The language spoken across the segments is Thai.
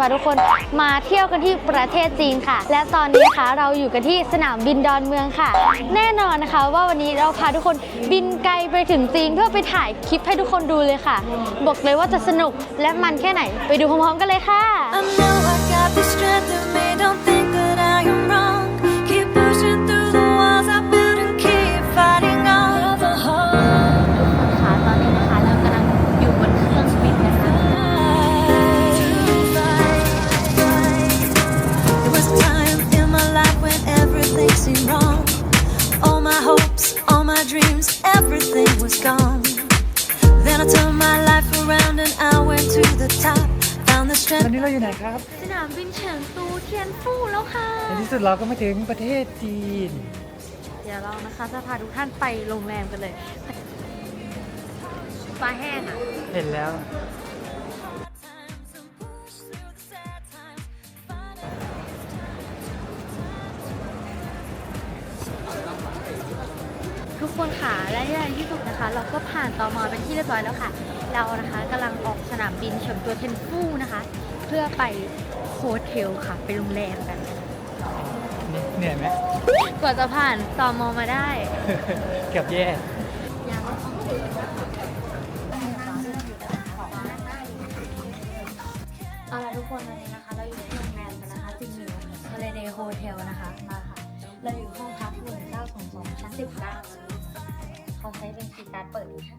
พาทุกคนมาเที่ยวกันที่ประเทศจีนค่ะ และตอนนี้นะคะเราอยู่กันที่สนามบินดอนเมืองค่ะ แน่นอนนะคะว่าวันนี้เราพาทุกคนบินไกลไปถึงจีนเพื่อไปถ่ายคลิปให้ทุกคนดูเลยค่ะ บอกเลยว่าจะสนุกและมันแค่ไหนไปดูพร้อมๆกันเลยค่ะ เราอยู่ไหนครับสนามบินเฉิงตูเทียนฟู่แล้วค่ะ ในที่สุดเราก็มาถึงประเทศจีน เดี๋ยวเรานะคะจะพาทุกท่านไปโรงแรมกันเลยปลาแห้งอะ เห็นแล้ว ทุกคนค่ะและใหญ่ที่สุดนะคะ เราก็ผ่านตอมอเป็นที่เรียบร้อยแล้วค่ะ เรานะคะกำลังออกสนามบินเฉิงตัวเทียนฟู่นะคะ เพื่อไปโฮเทลค่ะ ไปโรงแรมกันนี่เหนื่อยไหมกว่าจะผ่านตอมอมาได้ เกือบแย่เอาล่ะทุกคนวันนี้นะคะ เราอยู่ที่โรงแรมกันนะคะจิงหมิวทะเลเดย์โฮเทลนะคะมาค่ะ เราอยู่ห้องพักหนึ่งเก้าสองสองชั้นสิบเก้าเขาใช้เป็นคีย์การ์ดเปิดค่ะ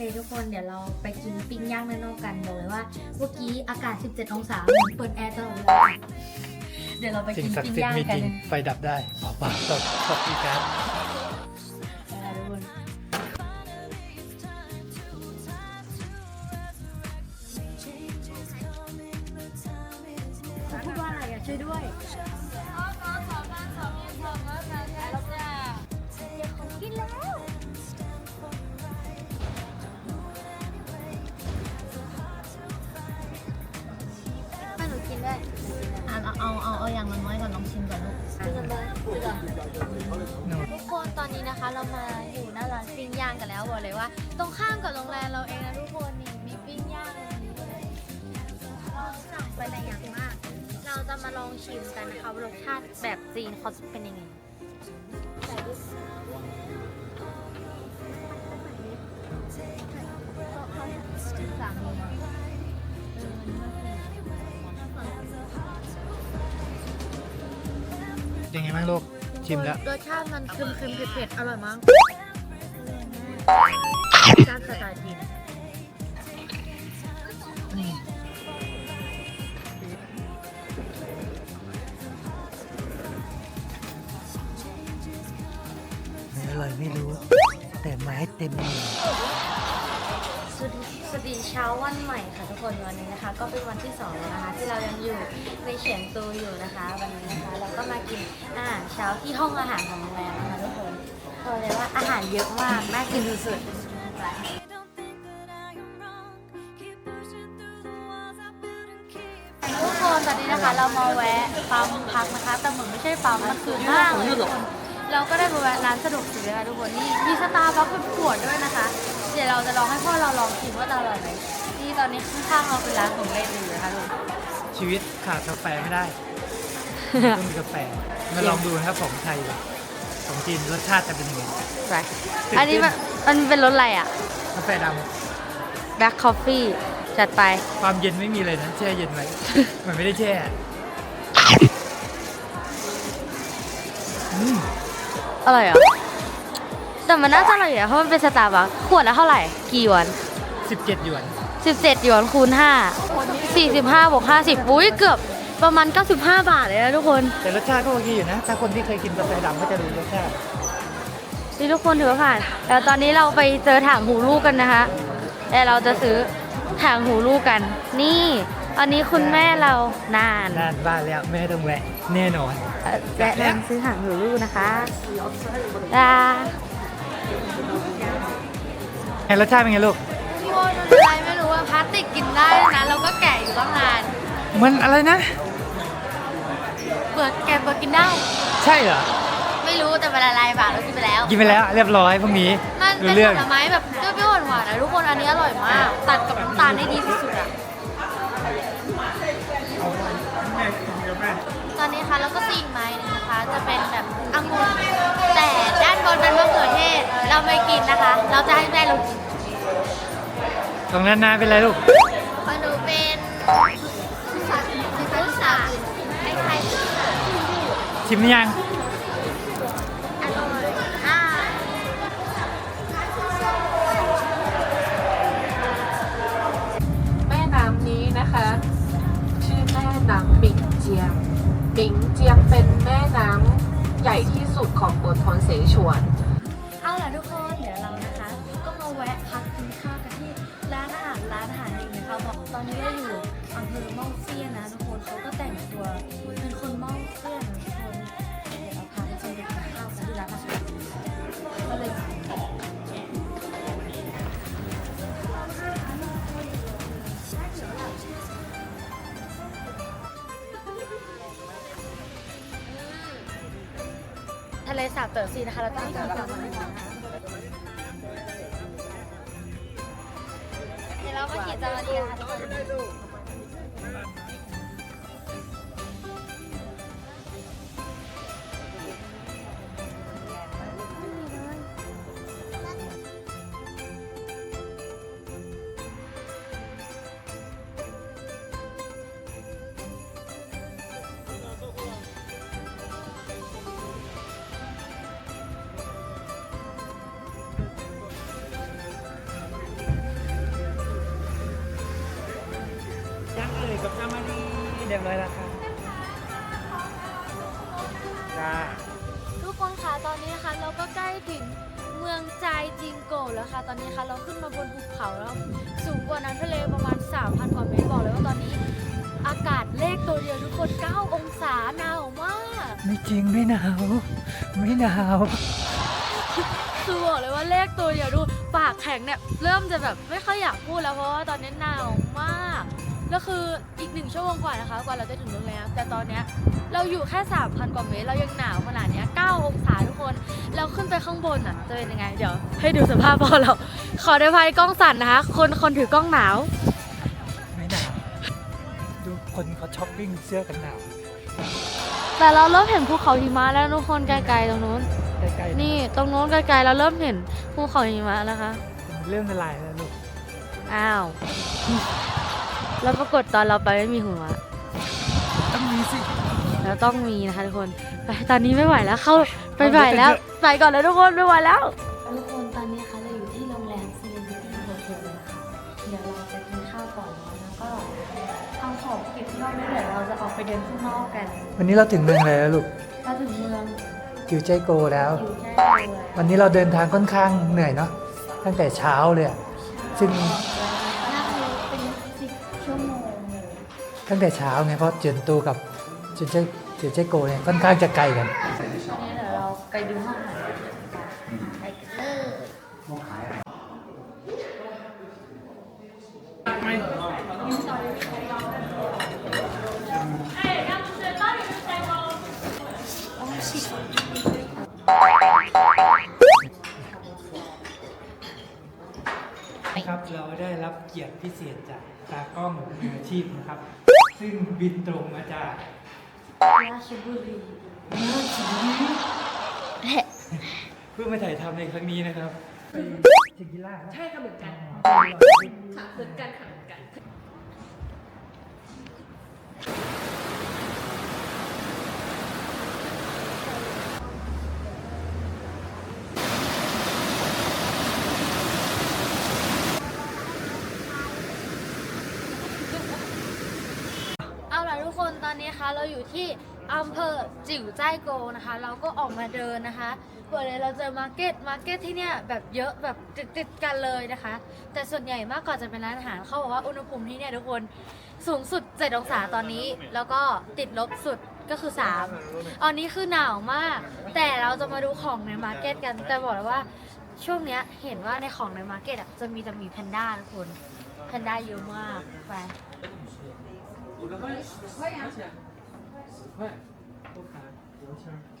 คทุกคนเดี๋ยวเราไปกินปิ้งย่างด้านนอกกันบอกเลยว่าเมื่อกี้อากาศ 17 องศาเหมือนเปิดแอร์ตลอดเวลาเดี๋ยวเราไปสิ่กิงนศักปิ้ดิ์งสิทย่างธิ์มีกัจนริงไฟดับได้เปล่าเปล่าตกตกอีกแล้วไป อะเอาเอาเอาเอาอย่างละน้อยก่อนลองชิมก่อนลูกกินกันเลยกินก่อนนู่นทุกคนตอนนี้นะคะ เรามาอยู่หน้าร้านปิ้งย่างกันแล้วบอกเลยว่า ตรงข้ามกับโรงแรมเราเองนะทุกคนนี่มีปิ้งย่างตรงนี้เลยเราสั่งไปหลายอย่างมาก เราจะมาลองชิมกันนะคะว่ารสชาติแบบจีนเขาจะเป็นยังไงสาม ยังไงบ้างลูกชิมแล้วรสชาติมันเค็มๆเผ็ดๆอร่อยมากจานสไตล์จีนไม่อร่อยไม่รู้ แต่ไม้เต็มมือสวั สวัสดีเช้าวันใหม่ค่ะทุกคนวันนี้นะคะ ก็เป็นวันที่สองแล้วนะคะ ที่เรายังอยู่ในเฉียงตูอยู่นะคะ วันนี้นะคะเราก็มากินอาหารเช้าที่ห้องอาหารของโรงแรมนะคะทุกคนบอกเลยว่าอาหารเยอะมากน่ากินสุดๆทุกคนตอนนี้นะคะเรามาแวะปั๊มพักนะคะ แต่เหมือนไม่ใช่ปั๊มมันคือห้างเลยทุกคนเราก็ได้มาแวะร้านสะดวกซื้อนะคะทุกคนนี่มีสตาร์บัคเป็นขวดด้วยนะคะ ดี๋ยวเราจะลองให้พ่อเราลองชิมว่าจะอร่อยไหมนี่ตอนนี้ข้างๆเราเป็นร้านของเล่นอยู่นะคะทุกคนชีวิตขาดกาแฟไม่ได้ต้องมีกาแฟมาลองดูนะครับของไทยกับของจีนรสชาติจะเป็นยังไงไปอันนี้มันมันเป็นรสอะไรอะ กาแฟด Black Coffee จัดไปำความเย็นไม่มีเลยนะแช่เย็นไว้มันไม่ได้แช่อืมอร่อยเหรอ แต่มันน่าจะอร่อยอยู่นะเพราะมันเป็นสตาร์บัคขวดละเท่าไหร่ กี่หยวนสิบเจ็ดหยวน 17หยวนคูณ5 45บวก50อุ้ยเกือบประมาณ 95 บาทเลยนะทุกคนแต่รสชาติก็โอเคอยู่นะ ถ้าคนที่เคยกินกาแฟดำก็จะรู้รสชาตินี่ทุกคนถือว่าผ่านแล้วตอนนี้เราไปเจอถังหูลูกกันนะคะแต่เราจะซื้อถังหูลูกกัน นี่ตอนนี้คุณแม่เรานานนานบ้านแล้วแม่ต้องแวะแน่นอน เอ่อแวะเดินซื้อถังหูลูกนะคะลา ไงรสชาติเป็นไงลูกอคนมันเป็นอะไรไม่รู้อะพลาสติกกินได้นะเราก็แกะอยู่ตั้งนานมันอะไรนะ เปิดแกะเปิดกินได้ ใช่เหรอ ไม่รู้แต่เป็นอะไรบาทเรากินไปแล้ว กินไปแล้วเรียบร้อยพรุ่งนี้มันรู้เป็นเรื่องผลไม้แบบเปรี้ยวๆหวานๆนะทุกคนอันนี้อร่อยมาก ตัดกับน้ำตาลได้ดีสุดๆอะตอนนี้ค่ะแล้วก็ซีกไม้หนึงนะคะ จะเป็นแบบองุ่นแต่ด้านบนเป็นมะเขือ เทศ เราไม่กินนะคะ เราจะให้แม่เรากินตรงนั้นนาเป็นไรลูกมาดูเป็นพุทราพุทราคล้ายๆพุทราชิมหรือยัง อร่อยอ่าแม่น้ำนี้นะคะ ชื่อแม่น้ำปิงเจียงปิงเจียงเป็นแม่น้ำใหญ่ที่สุดของบนทนเสฉวน สาบเต๋อซีนะคะเราต้องกินกับมันนะคะเดี๋ยวเรามาขี่จามาดีกันค่ะทุกคน เรียบร้อยแล้วครับจ้าทุกคนค่ะตอนนี้นะคะเราก็ใกล้ถึงเมืองใจจิงโกะแล้วค่ะ ตอนนี้ค่ะเราขึ้นมาบนภูเขาแล้วสูงกว่าน้ำทะเลประมาณ 3,000กว่าเมตรบอกเลยว่าตอนนี้ อากาศเลขตัวเดียวทุกคน 9 องศาหนาวมาก ไม่จริงไม่หนาว ไม่หนาว คือบอกเลยว่าเลขตัวเดียวดูปากแข็งเนี่ยเริ่มจะแบบไม่ค่อยอยากพูดแล้วเพราะว่าตอนนี้หนาวมาก แล้วคืออีกหนึ่งชั่วโมงกว่านะคะกว่าเราจะถึงโรงแรมแต่ตอนเนี้ยเราอยู่แค่ 3,000 กว่าเมตรเรายังหนาวขนาดเนี้ย9องศาทุกคน เราขึ้นไปข้างบนอะจะเป็นยังไง เดี๋ยว ให้ดูสภาพพอเรา ขอได้ภัยกล้องสั่นนะคะ คนคนถือกล้องหนาว ไม่หนาวดูคนเขาช้อปปิ้งเสื้อกันหนาวแต่เราเริ่มเห็นภูเขาหิมะแล้วทุกคนไกลๆตรงนู้นใกล้ๆนี่ตรงนู้นไกลๆเราเริ่มเห็นภูเขาหิมะแล้วคะมันเริ่มละลายแล้วลูกอ้าว แล้วปรากฏตอนเราไปไม่มีหัว ต้องมีสิแล้วต้องมีนะคะทุกคน ไปตอนนี้ไม่ไหวแล้วเข้าไปไหวแล้ว ไปก่อนเลยทุกคนไม่ไหวแล้ว ทุกคนตอนนี้คะเราอยู่ที่โรงแรมซีเรนตี้โฮเทลนะคะเดี๋ยวเราจะกินข้าวก่อนแล้วก็เอาของเก็บที่นอกด้วยเดี๋ยวเราจะออกไปเดินข้างนอกกันวันนี้เราถึงเมืองอะไรแล้วลูกเราถึงเมืองจิวใจโกแล้ว อยู่ใกล้เลยวันนี้เราเดินทางค่อนข้างเหนื่อยเนาะตั้งแต่เช้าเลยอะซึ่งน่า ตั้งแต่เช้าไงเพราะเจียนตูกับเจียนใจเจียนใจโกเนี่ยค่อนข้างจะไกลกัน นี้เดี๋ยวเราไปดูห้องอาหารกันไปกันเลยครับเราได้รับเกียรติพิเศษจากตากล้องมืออาชีพนะครับ ซึ่งบินตรงมาจากราชบุรีเพื่อมาถ่ายทำในครั้งนี้นะครับไปเชกิล่าใช่ค่ะเหมือนกันอ๋อค่ะเหมือนกันค่ะ อนนี้นะคะเราอยู่ที่อำเภอจิ๋วใจโกนะคะ เราก็ออกมาเดินนะคะเปิดเลยเราเจอมาร์เก็ตมาร์เก็ตที่เนี่ยแบบเยอะแบบติดติดกันเลยนะคะ แต่ส่วนใหญ่มากกว่าจะเป็นร้านอาหารเขาบอกว่าอุณหภูมิที่เนี่ยทุกคนสูงสุด 7 องศาตอนนี้ แล้วก็ติดลบสุดก็คือ 3 ตอนนี้คือหนาวมาก แต่เราจะมาดูของในมาร์เก็ตกัน แต่บอกเลยว่าช่วงเนี้ยเห็นว่าในของในมาร์เก็ตจะมีแต่มีแพนด้าทุกคนแพนด้าเยอะมากไป 十块钱，十块，我看标签。